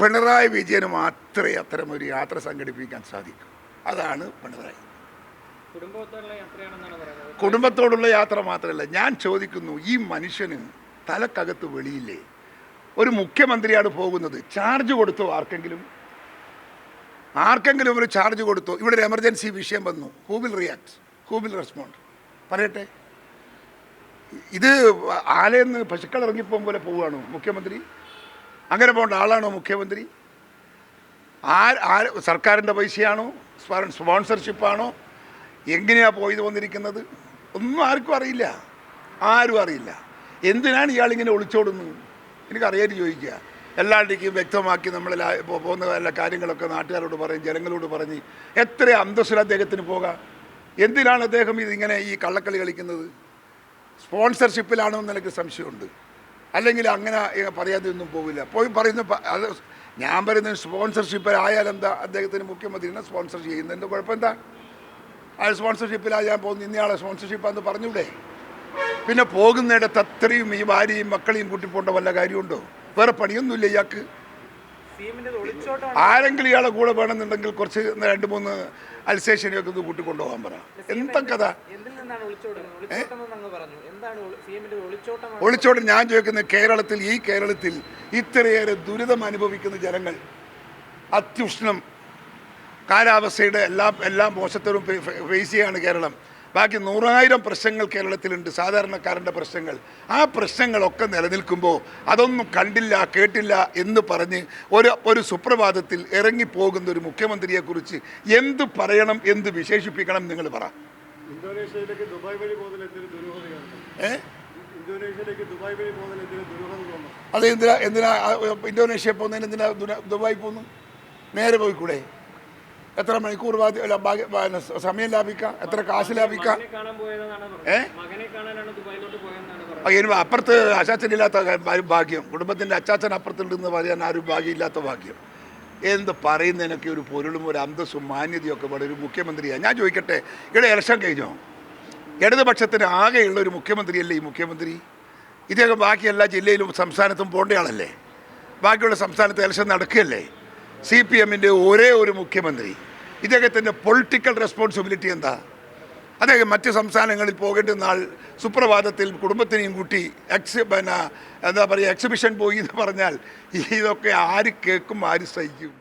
പിണറായി വിജയന് മാത്രമേ അത്തരമൊരു യാത്ര സംഘടിപ്പിക്കാൻ സാധിക്കൂ. അതാണ് പിണറായി കുടുംബത്തോടുള്ള യാത്ര മാത്രമല്ല ഞാൻ ചോദിക്കുന്നു ഈ മനുഷ്യന് തലക്കകത്ത് വെളിയില്ലേ? ഒരു മുഖ്യമന്ത്രിയാണ് പോകുന്നത് ചാർജ് കൊടുത്തോ ആർക്കെങ്കിലും? ആർക്കെങ്കിലും ഒരു ചാർജ് കൊടുത്തു? ഇവിടെ ഒരു എമർജൻസി വിഷയം വന്നു. Who will react who will respond പറയട്ടെ. ഇത് ആലയെന്ന് പശുക്കൾ ഇറങ്ങിപ്പോകും പോലെ പോവുകയാണോ മുഖ്യമന്ത്രി? അങ്ങനെ പോകേണ്ട ആളാണോ മുഖ്യമന്ത്രി? ആ ആര് സർക്കാരിന്റെ പൈസയാണോ? സ്പോ- സ്പോൺസർഷിപ്പാണോ? എങ്ങനെയാണ് പോയത് വന്നിരിക്കുന്നത്? ഒന്നും ആർക്കും അറിയില്ല. ആരും അറിയില്ല. എന്തിനാണ് ഇയാളിങ്ങനെ ഒളിച്ചോടുന്നത്? എനിക്കറിയാൻ ചോദിക്കുക. എല്ലാവരുടെയും വ്യക്തമാക്കി നമ്മൾ പോകുന്ന എല്ലാ കാര്യങ്ങളൊക്കെ നാട്ടുകാരോട് പറയും ജനങ്ങളോട് പറഞ്ഞ് എത്ര അന്തസ്സിൽ അദ്ദേഹത്തിന് പോകാം? എന്തിനാണ് അദ്ദേഹം ഇതിങ്ങനെ ഈ കള്ളക്കളി കളിക്കുന്നത്? സ്പോൺസർഷിപ്പിലാണോ എന്ന് എനിക്ക് സംശയമുണ്ട്. അല്ലെങ്കിൽ അങ്ങനെ പറയാതെ ഒന്നും പോവില്ല. പോയി പറയുന്ന അത് ഞാൻ പറയുന്നത് സ്പോൺസർഷിപ്പ് എന്താ അദ്ദേഹത്തിന് മുഖ്യമന്ത്രിനെ സ്പോൺസർ ചെയ്യുന്നതിന്റെ കുഴപ്പമെന്താ അയാൾ സ്പോൺസർഷിപ്പിലാണ് ഞാൻ പോകുന്നു ഇന്നയാളെ സ്പോൺസർഷിപ്പാന്ന് പറഞ്ഞൂടെ? പിന്നെ പോകുന്നിടത്ത് അത്രയും ഈ ഭാര്യയും മക്കളെയും കൂട്ടിപ്പോണ്ട വല്ല കാര്യമുണ്ടോ? വേറെ പണിയൊന്നുമില്ല ഇയാൾക്ക്. ആരെങ്കിലും ഇയാളെ കൂടെ വേണമെന്നുണ്ടെങ്കിൽ കുറച്ച് രണ്ട് മൂന്ന് അൽസേഷനെയൊക്കെ ഒന്ന് കൂട്ടിക്കൊണ്ടുപോകാൻ പറ. എന്താ കഥ? ഒളിച്ചോട്ട് ഞാൻ ചോദിക്കുന്നത് കേരളത്തിൽ ഈ കേരളത്തിൽ ഇത്രയേറെ ദുരിതം അനുഭവിക്കുന്ന ജനങ്ങൾ അത്യുഷ്ണം കാലാവസ്ഥയുടെ എല്ലാ എല്ലാ മോശത്തരും ഫേസ് ചെയ്യാണ് കേരളം. ബാക്കി നൂറായിരം പ്രശ്നങ്ങൾ കേരളത്തിലുണ്ട് സാധാരണക്കാരന്റെ പ്രശ്നങ്ങൾ. ആ പ്രശ്നങ്ങളൊക്കെ നിലനിൽക്കുമ്പോൾ അതൊന്നും കണ്ടില്ല കേട്ടില്ല എന്ന് പറഞ്ഞ് ഒരു ഒരു സുപ്രഭാതത്തിൽ ഇറങ്ങിപ്പോകുന്ന ഒരു മുഖ്യമന്ത്രിയെക്കുറിച്ച് എന്ത് പറയണം എന്ത് വിശേഷിപ്പിക്കണം നിങ്ങൾ പറ. ഇന്തോനേഷ്യയിലേക്ക് ദുബായ് വഴി പോകുന്നതിൽ എന്തൊരു ദുരൂഹതയാണ്? ഏ? ഇന്തോനേഷ്യയിലേക്ക് ദുബായ് വഴി പോകുന്നതിൽ എന്തൊരു ദുരൂഹത തോന്നുന്നു? അത് എന്തിനാ എന്തിനാ ഇന്തോനേഷ്യ പോകുന്നതിന് എന്തിനാ ദുബായ് പോകുന്നു? നേരെ പോയിക്കൂടെ? എത്ര മണിക്കൂർ അല്ല, സമയം ലാഭിക്കാം? എത്ര കാശ് ലാഭിക്കാം? ഏ? ഇനി അപ്പുറത്ത് അച്ചാച്ചനില്ലാത്ത ഭാഗ്യം. കുടുംബത്തിന്റെ അച്ചാച്ചൻ അപ്പുറത്തുണ്ടെന്ന് പറയാൻ ആരും ഭാഗ്യമില്ലാത്ത ഭാഗ്യം. എന്ത് പറയുന്നതിനൊക്കെ ഒരു പൊരുളും ഒരു അന്തസ്സും മാന്യതയൊക്കെ ഇവിടെ ഒരു മുഖ്യമന്ത്രിയാണ് ഞാൻ ചോദിക്കട്ടെ ഇവിടെ ഇലക്ഷൻ കഴിഞ്ഞോ? ഇടതുപക്ഷത്തിന് ആകെയുള്ള ഒരു മുഖ്യമന്ത്രിയല്ലേ ഈ മുഖ്യമന്ത്രി? ഇദ്ദേഹം ബാക്കി എല്ലാ ജില്ലയിലും സംസ്ഥാനത്തും പോണ്ടയാളല്ലേ? ബാക്കിയുള്ള സംസ്ഥാനത്ത് ഇലക്ഷൻ നടക്കുകയല്ലേ? സി പി എമ്മിന്റെ ഒരേ ഒരു മുഖ്യമന്ത്രി. ഇദ്ദേഹത്തിന്റെ പൊളിറ്റിക്കൽ റെസ്പോൺസിബിലിറ്റി എന്താ? അദ്ദേഹം മറ്റ് സംസ്ഥാനങ്ങളിൽ പോകേണ്ട നാൾ സുപ്രഭാതത്തിൽ കുടുംബത്തിനെയും കൂട്ടി എക്സ് പിന്നെ എന്താ പറയുക എക്സിബിഷൻ പോയി എന്ന് പറഞ്ഞാൽ ഇതൊക്കെ ആര് കേൾക്കും ആര് സഹിക്കും?